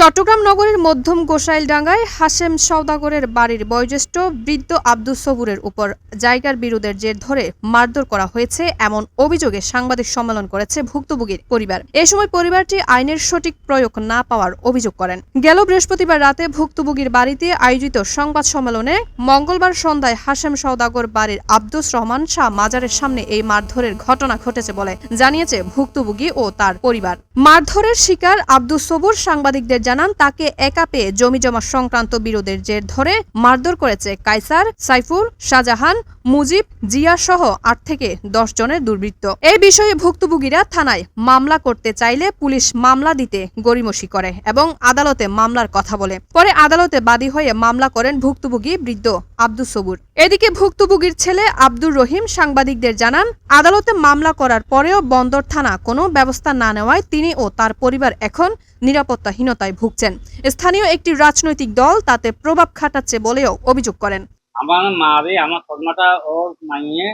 চট্টগ্রাম নগরের মধ্যম গোসাইল গোসাইলডাঙ্গায় হাশেম সওদাগরের বাড়ির বয়োজ্যেষ্ঠ বৃদ্ধ আব্দুস সবুরের উপর জায়গার বিরোধের জের ধরে মারধর করা হয়েছে এমন অভিযোগে সাংবাদিক সম্মেলন করেছে ভুক্তভোগীর পরিবার। এ সময় পরিবারটি আইনের সঠিক প্রয়োগ না পাওয়ার অভিযোগ করেন। গেল বৃহস্পতিবার রাতে ভুক্তভোগীর বাড়িতে আয়োজিত সংবাদ সম্মেলনে মঙ্গলবার সন্ধ্যায় হাশেম সওদাগর বাড়ির আব্দুস রহমান শাহ মাজারের সামনে এই মারধরের ঘটনা ঘটেছে বলে জানিয়েছে ভুক্তভোগী ও তার পরিবার। মারধরের শিকার আব্দুস সবুর সাংবাদিকদের জানান, তাকে একা পেয়ে জমিজমা সংক্রান্ত বিরোধের জের ধরে মারধর করেছে কাইসার সাইফুল, শাহজাহান, মুজিব, জিয়া সহ আট থেকে দশ জনের দুর্বৃত্ত। এই বিষয়ে ভুক্তভোগীরা থানায় মামলা করতে চাইলে পুলিশ মামলা দিতে গড়িমসি করে এবং আদালতে মামলার কথা বলে। পরে আদালতে বাদী হয়ে মামলা করেন ভুক্তভোগী বৃদ্ধ আব্দুস সবুর। এদিকে ভুক্তভোগীর ছেলে আব্দুর রহিম সাংবাদিকদের জানান, আদালতে মামলা করার পরেও বন্দর থানা কোনো ব্যবস্থা না নেওয়ায় তিনি ও তার পরিবার এখন নিরাপত্তাহীনতায় ভুগছেন। স্থানীয় একটি রাজনৈতিক দল তাতে প্রভাব খাটাচ্ছে বলেও অভিযোগ করেন। আমার মারে আমার সদমাটা ওর মাইয়ে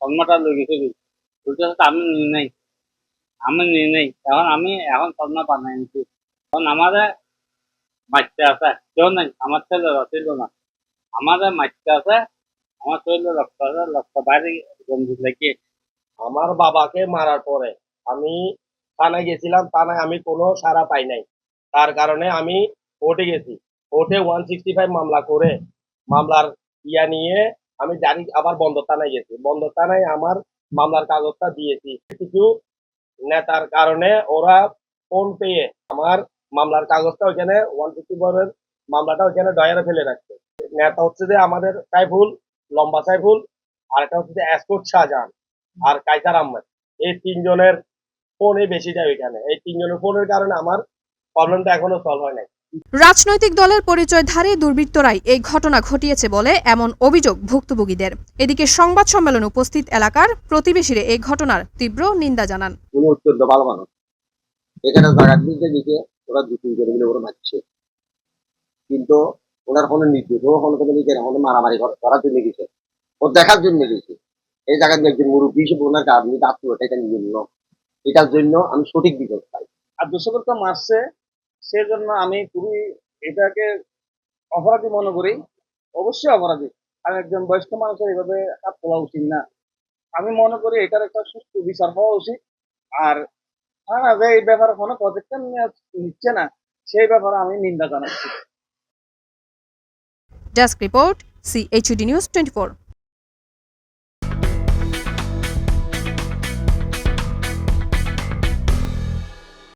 সদমাটা লই গেছে আমি নিয়ে নেই। আমি নিয়ে নেই। এখন আমি এখন সদমা বানাই নিচ্ছি এখন আমাদের বাচ্চা আছে। কেউ নাই। আমার ছেলে ছিল না। আমাদের বাচ্চা আছে। আমার শরীরে রক্ত আছে রক্ত বাইরে গন্ধি লেগে আমার বাবাকে মারার পরে আমি থানায় গেছিলাম, থানায় আমি কোনো সাড়া পাই নাই। তার কারণে আমি কোর্টে গেছি। কোর্টে ওয়ান সিক্সটি ফাইভ মামলা করে, মামলার ইয়া নিয়ে আমি জানি আবার বন্দর থানায় গেছি। বন্দর থানায় আমার মামলার কাগজটা দিয়েছি। কিছু নেতার কারণে ওরা ফোন পেয়ে আমার মামলার কাগজটা ওখানে ওয়ান সিক্সটি ফোরের মামলাটা ওখানে ডয়ারে ফেলে রাখছে। নেতা হচ্ছে যে আমাদের সাইফুল, লম্বা সাইফুল, আর একটা হচ্ছে যে এসকোট শাহজাহান আর কাইসার আহমেদ। এই তিনজনের ফোনে বেশি যায় ওইখানে। এই তিনজনের ফোনের কারণে আমার প্রবলেমটা এখনও সলভ হয় নাই। রাজনৈতিক দলের পরিচয়ধারী দুর্বৃত্তরাই এই ঘটনা ঘটিয়েছে বলে এমন অভিযোগ ভুক্তভোগীদের। এদিকে সংবাদ সম্মেলনে উপস্থিত এলাকার প্রতিবেশীরা এই ঘটনার তীব্র নিন্দা জানান। উনি অত্যন্ত ভালো মানুষ। এখানে জায়গা দিতে দিতে ওরা দু তিন করে মিলে ওরা মারছে। কিন্তু ওনার কোনো নির্দেশ ও কোনো কোনো নিজের কোনো মারামারি কর- করার জন্য গেছে। ও দেখার জন্য গেছে। এই জায়গা দিয়ে একজন মুরব্বী হিসেবে ওনার আপনি আত্মীয়তা এটা নিয়ে নিল। এটার জন্য আমি সঠিক বিচার পাই। আর দুশোকরকে মারছে সেজন্য আমি খুবই এটাকে অপরাধী মনে করি। অবশ্যই অপরাধী। আর একজন বয়স্ক মানুষের এভাবে হাত তোলা উচিত না। আমি মনে করি এটার একটা সুস্থ বিচার হওয়া উচিত। আর থানা যে এই ব্যাপারে কোনো পদক্ষেপ নেওয়া নিচ্ছে না সেই ব্যাপারে আমি নিন্দা জানাচ্ছি। Desk report CHD news twenty